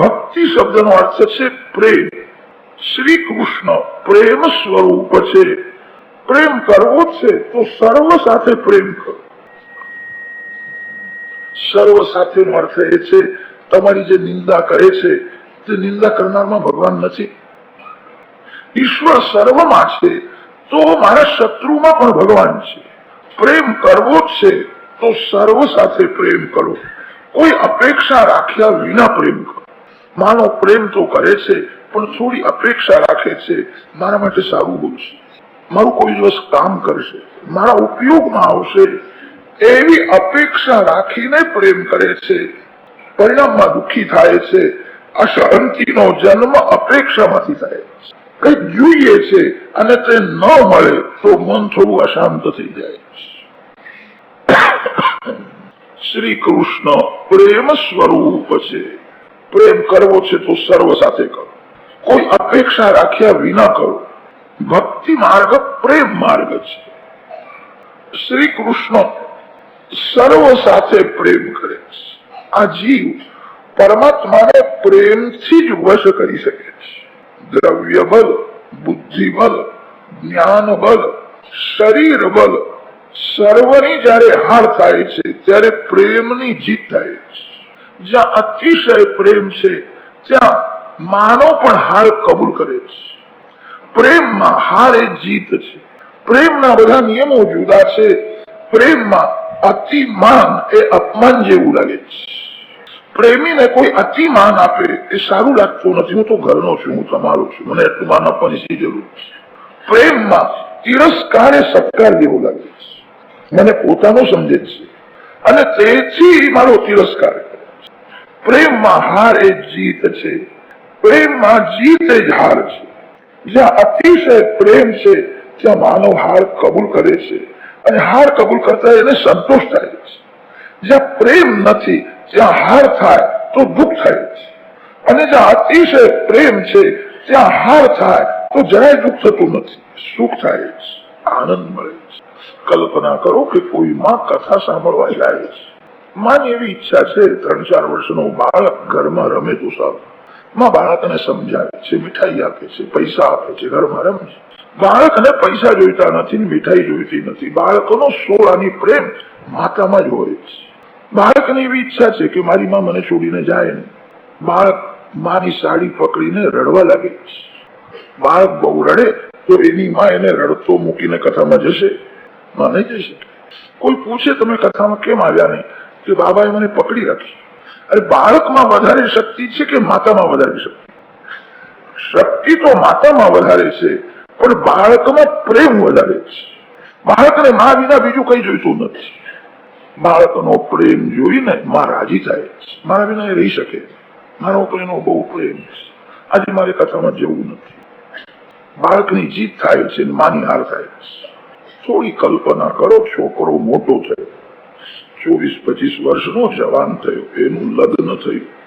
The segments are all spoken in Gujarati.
ભક્તિ શબ્દનો અર્થ છે પ્રેમ. શ્રી કૃષ્ણ પ્રેમ સ્વરૂપ છે. પ્રેમ કરવો છે, તો સર્વ સાથે પ્રેમ કરો. સર્વ સાથેનો અર્થ એ છે, તમારી જે નિંદા કરે છે, તે નિંદા કરનારમાં ભગવાન નથી. ઈશ્વર સર્વમાં છે, તો મારા શત્રુમાં પણ ભગવાન છે. પ્રેમ કરવો છે, તો સર્વ સાથે પ્રેમ કરો. કોઈ અપેક્ષા રાખ્યા વિના પ્રેમ કરો. માનો પ્રેમ તો કરે છે, પણ થોડી અપેક્ષા રાખે છે, મારા માટે સારું બોલશે. મારું કોઈ દિવસ કામ કરશે, મારા ઉપયોગમાં આવશે. એવી અપેક્ષા રાખીને પ્રેમ કરે છે. પરિણામમાં દુઃખી થાય છે, અશાંતિનો જન્મ અપેક્ષામાંથી થાય છે. કંઈક જોઈએ છે અને તે ન મળે તો મન થોડું અશાંત થઈ જાય શ્રી કૃષ્ણ પ્રેમ સ્વરૂપ છે. પ્રેમ કરવો છે તો સર્વ સાથે કરો. કોઈ અપેક્ષા રાખ્યા વિના કરો. ભક્તિ માર્ગ પ્રેમ માર્ગ છે. શ્રી કૃષ્ણ સર્વ સાથે પ્રેમ કરે છે. આ જીવ પરમાત્માને પ્રેમથી જ વશ કરી શકે છે. દ્રવ્ય બલ, બુદ્ધિ બલ, જ્ઞાન બલ, શરીર બલ, સર્વની જયારે હાર થાય છે, ત્યારે પ્રેમની જીત થાય છે. જ્યાં અતિશય પ્રેમ છે, ત્યાં માનો પણ હાર કબૂલ કરે છે. પ્રેમમાં હાર એ જીત છે. પ્રેમના બધા નિયમો જુદા છે. પ્રેમમાં અતિમાન એ અપમાન જેવું લાગે છે. પ્રેમીને કોઈ અતિમાન આપે એ સારું લાગતું નથી. હું તો ઘરનો છું, હું તમારો છું. મને એટલું માન આપવાની જરૂર છે? પ્રેમમાં તિરસ્કાર એ સત્કાર જેવો લાગે છે. મને પોતાનો સમજે છે. અને તેથી મારો તિરસ્કાર. પ્રેમમાં હાર એ જીત છે. પ્રેમમાં જીત એ જ હાર છે. જ્યાં અતિશય પ્રેમ છે, ત્યાં માનવ હાર કબૂલ કરે છે. અને હાર કબૂલ કરતા એને સંતોષ થાય છે. જ્યાં પ્રેમ નથી, ત્યાં હાર થાય તો દુઃખ થાય છે. અને જ્યાં અતિશય પ્રેમ છે, ત્યાં હાર થાય તો જરાય દુઃખ થતું નથી. સુખ થાય છે. આનંદ મળે છે. કલ્પના કરો કે કોઈ માં કથા સાંભળવા જાય છે. માની એવી ઈચ્છા છે ત્રણ ચાર વર્ષનો બાળક ઘરમાં રમે તો સારું. માં બાળકને સમજાવે છે, મીઠાઈ આપે છે, પૈસા આપે છે, ઘરમાં રમે છે. બાળકને પૈસા જોઈતા નથી મીઠાઈ જોઈતી નથી. બાળકોનો સોળાની પ્રેમ માતામાં જ હોય છે. બાળકને એવી ઈચ્છા છે કે મારી માં મને છોડીને જાય ને બાળક માની સાડી પકડીને રડવા લાગે છે. બાળક બહુ રડે તો એની માં એને રડતો મૂકીને કથામાં જશે. માને જશે કોઈ પૂછે, તમે કથામાં કેમ આવ્યા નહીં? કે બાબાએ મને પકડી રાખી. અરે બાળકમાં વધારે શક્તિ છે કે માતામાં વધારે શક્તિ? શક્તિ તો માતામાં વધારે છે, પણ બાળકમાં પ્રેમ વધારે છે. બાળકને મા વિના બીજું કઈ જોઈતું નથી. બાળકનો પ્રેમ જોઈને મા રાજી થાય. મારા વિના એ રહી શકે. મારો તો એનો બહુ પ્રેમ છે. આજે મારે કથામાં જવું નથી. બાળકની જીત થાય છે માની હાર થાય છે. થોડી કલ્પના કરો, છોકરો મોટો થયો. ચોવીસ, પચીસ વર્ષનો જવાન થયો. એનું લગ્ન થયું.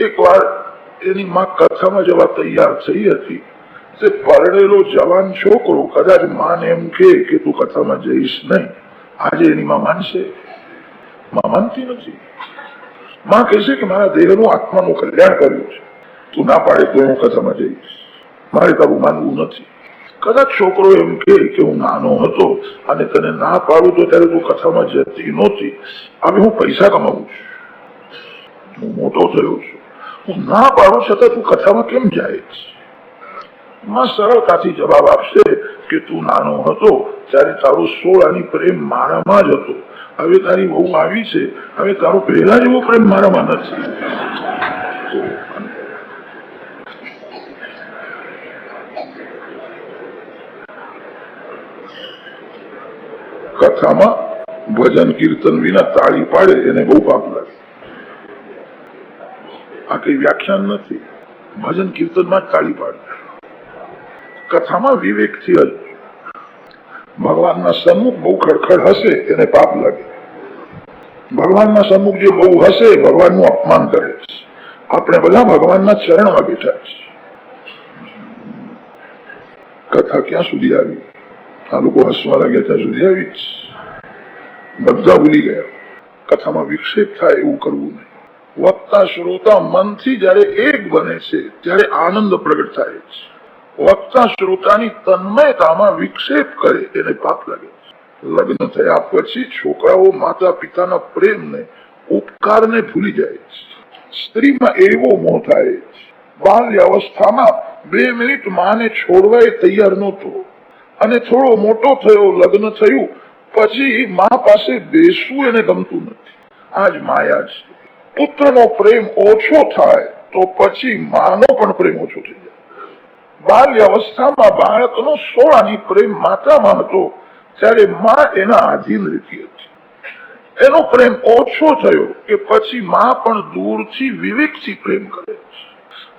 એકવાર એની માં કથામાં જવા તૈયાર થઈ હતી. તે પરણેલો જવાન છોકરો કદાચ માને એમ કે તું કથામાં જઈશ નહીં. આજે એની માં માનશે. માં માનતી નથી. માં કહેશે કે મારા દેહનું આત્માનું કલ્યાણ કર્યું છે. તું ના પાડે તો હું કથામાં જઈશ. મારે તારું માનવું નથી. કદાચ છોકરો એમ કે હું નાનો હતો અને તને ના પાડું તો ત્યારે તું કથામાં જતી નહોતી. હવે હું પૈસા કમાવું છું. હું મોટો થયો છું. હું ના પાડું છતાં તું કથામાં કેમ જાય માં સરળતાથી જવાબ આપશે કે તું નાનો હતો ત્યારે તારો સોળાની પ્રેમ મારામાં જ હતો. હવે તારી બહુ આવી છે. હવે તારો પહેલા જેવો પ્રેમ મારામાં નથી. કથામાં ભજન કીર્તન વિના તાળી પાડે એને બહુ પાપ લાગે. આ કઈ વ્યાખ્યાન નથી. ભજન કીર્તનમાં જ તાળી પાડે કથામાં વિવેકથી જ ભગવાનના સન્મુખ બહુ ખડખડ હશે એને પાપ લાગે. ભગવાનના સન્મુખ જે બહુ હશે ભગવાનનું અપમાન કરે આપણે બધા ભગવાનના ચરણમાં બેઠા છે કથા ક્યાં સુધી આવી? આ લોકો હસવા લાગ્યા ત્યાં સુધી આવી જ. બધા ભૂલી ગયા. કથામાં વિક્ષેપ થાય એવું કરવું નહીં. વક્તા શ્રોતા મનથી જયારે એક બને છે, ત્યારે આનંદ પ્રગટ થાય છે વક્તા શ્રોતાની તન્મયતામાં વિક્ષેપ કરે, એને પાપ લાગે લગ્ન થયા પછી છોકરાઓ માતા પિતાના પ્રેમને, ઉપકારને ભૂલી જાય છે. સ્ત્રીમાં એવો મોહ થાય છે બાલ્ય અવસ્થામાં બે મિનિટ માને છોડવા એ તૈયાર નહોતો. અને થોડો મોટો થયો, લગ્ન થયું, પછી મા પાસે બેસવું એને ગમતું નથી. આજ માયા છે. પુત્રનો પ્રેમ ઓછો થાય તો પછી માનો પણ પ્રેમ ઓછો થઈ જાય. બાલ્ય અવસ્થામાં બાળકનો સોળાની પ્રેમ માતામાં હતો, ત્યારે મા એના આધીન રહેતી હતી. એનો પ્રેમ ઓછો થયો કે પછી મા પણ દૂરથી વિવેકથી પ્રેમ કરે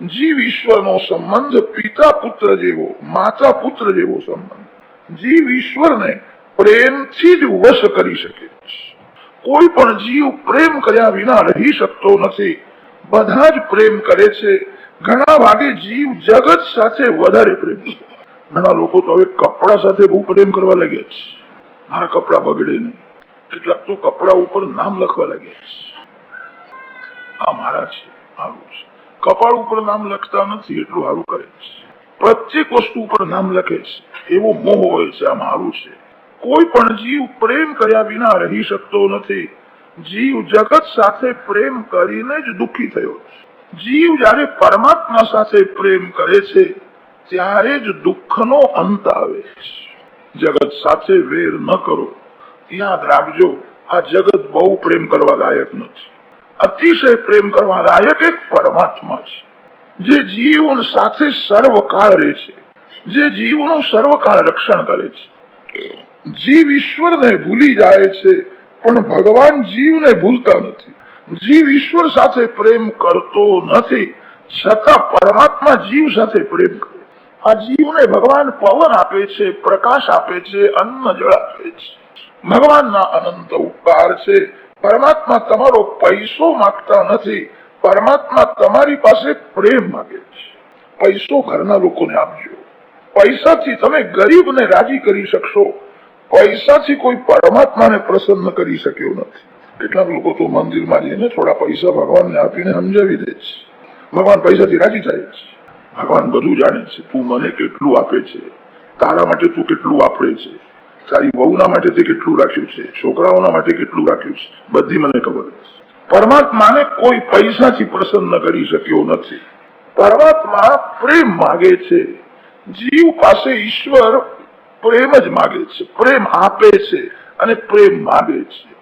જીવ ઈશ્વરનો સંબંધ પિતા પુત્ર જેવો માતા પુત્ર જેવો સંબંધ. જીવ ઈશ્વરને પ્રેમથી જ વશ કરી શકે કોઈ પણ જીવ પ્રેમ કર્યા વિના રહી શકતો નથી. બધા જ પ્રેમ કરે છે. ઘણા ભાગે જીવ જગત સાથે વધારે પ્રેમ છે. ઘણા લોકો તો હવે કપડા સાથે બહુ પ્રેમ કરવા લાગ્યા છે. મારા કપડા બગડે નહીં. કેટલાક તો કપડા ઉપર નામ લખવા લાગ્યા છે. આ મારા છે સારું છે. કપાળ ઉપર નામ લખતા નથી, એટલું સારું કરે છે. પ્રત્યેક વસ્તુ ઉપર નામ લખે છે. એવો મોહ હોય છે, આ મારું છે. કોઈ પણ જીવ પ્રેમ કર્યા વિના રહી શકતો નથી. જીવ જગત સાથે પ્રેમ કરીને જ દુઃખી થયો જીવ જયારે પરમાત્મા સાથે પ્રેમ કરે છે, ત્યારે જ દુઃખનો અંત આવે છે. જગત સાથે વેર ન કરો. યાદ રાખજો, આ જગત બહુ પ્રેમ કરવા લાયક નથી. અતિશય પ્રેમ કરવા લાયક એક પરમાત્મા છે. જે જીવન સાથે સર્વકાળ રહે છે, જે જીવનું સર્વકાળ રક્ષણ કરે છે. જીવ ઈશ્વરને ભૂલી જાય છે, પણ ભગવાન જીવને ભૂલતા નથી. જીવ ઈશ્વર સાથે પ્રેમ કરતો નથી, છતાં પરમાત્મા જીવ સાથે પ્રેમ કરે. આ જીવને ભગવાન પવન આપે છે, પ્રકાશ આપે છે, અન્ન જળ આપે છે. ભગવાનના અનંત ઉપકાર છે. પરમાત્મા તમારો પૈસો માંગતા નથી પરમાત્મા તમારી પાસે પ્રેમ માંગે છે. પૈસો ઘરના લોકોને આપજો. પૈસાથી તમે ગરીબને રાજી કરી શકશો. પૈસાથી કોઈ પરમાત્માને પ્રસન્ન કરી શક્યો નથી. કેટલાક લોકો તો મંદિરમાં જઈને થોડા પૈસા ભગવાનને આપીને સમજાવી દે છે. ભગવાન પૈસાથી રાજી થાય છે. ભગવાન બધું જાણે છે. તું મને કેટલું આપે છે? તારા માટે તું કેટલું વાપરે છે? તારી વહુના માટે તે કેટલું રાખ્યું છે? છોકરાઓના માટે કેટલું રાખ્યું છે? બધી મને ખબર છે. પરમાત્માને કોઈ પૈસાથી પ્રસન્ન કરી શક્યો નથી. પરમાત્મા પ્રેમ માગે છે. જીવ પાસે ઈશ્વર પ્રેમ જ માગે છે. પ્રેમ આપે છે અને પ્રેમ માગે છે.